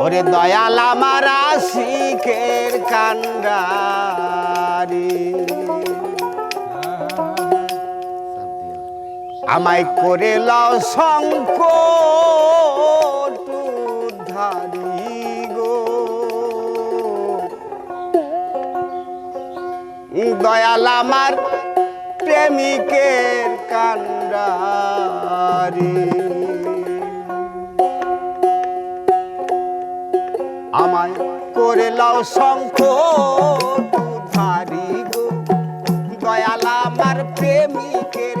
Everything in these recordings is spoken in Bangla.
ওরে দয়াল আমার শিখের কান্ডারি আমায় করে লও শঙ্কর দয়াল আমার প্রেমিকের কান্ড রে। আমায় করে লাও শঙ্কর গো। দয়াল আমার প্রেমিকের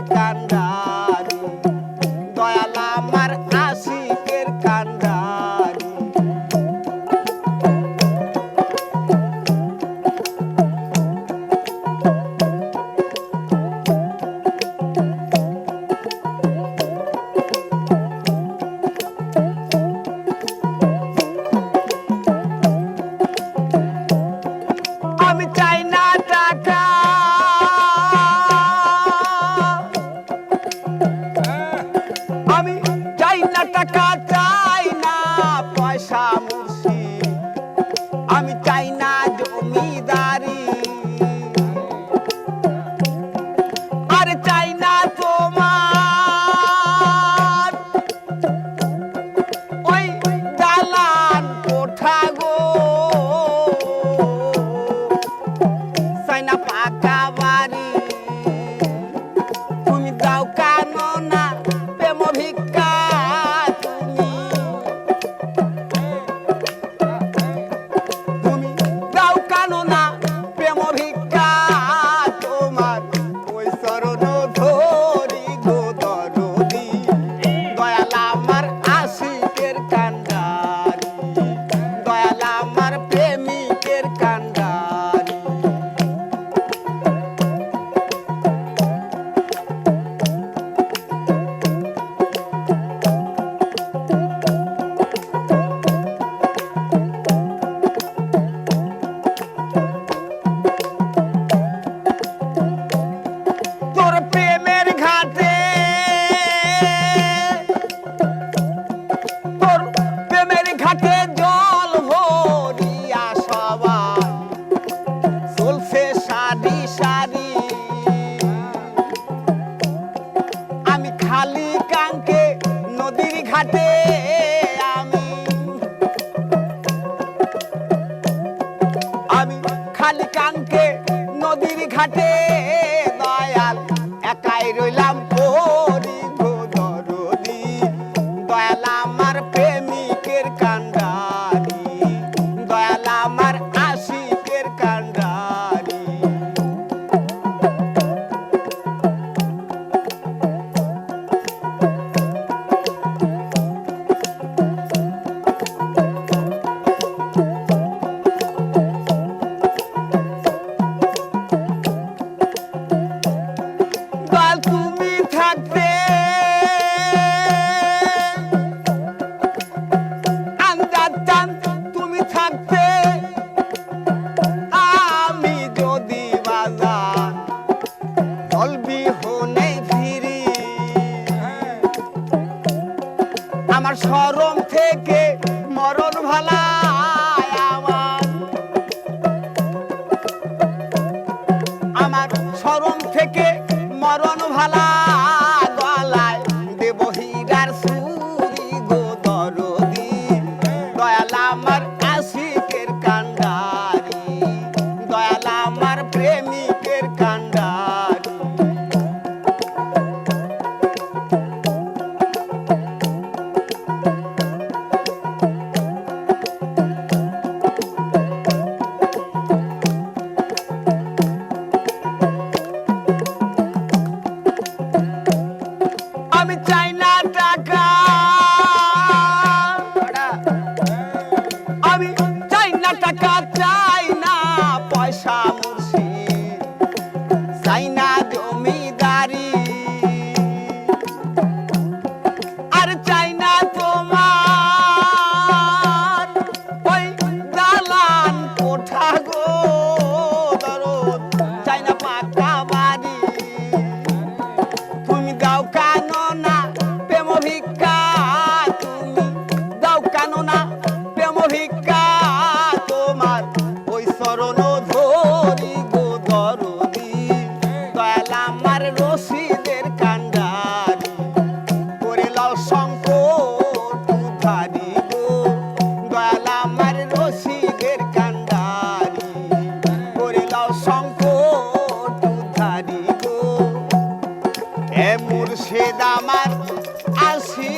hot babe. চলবি হনে ফিরি। আমার সরম থেকে এ মুর্শিদ আমার আসি।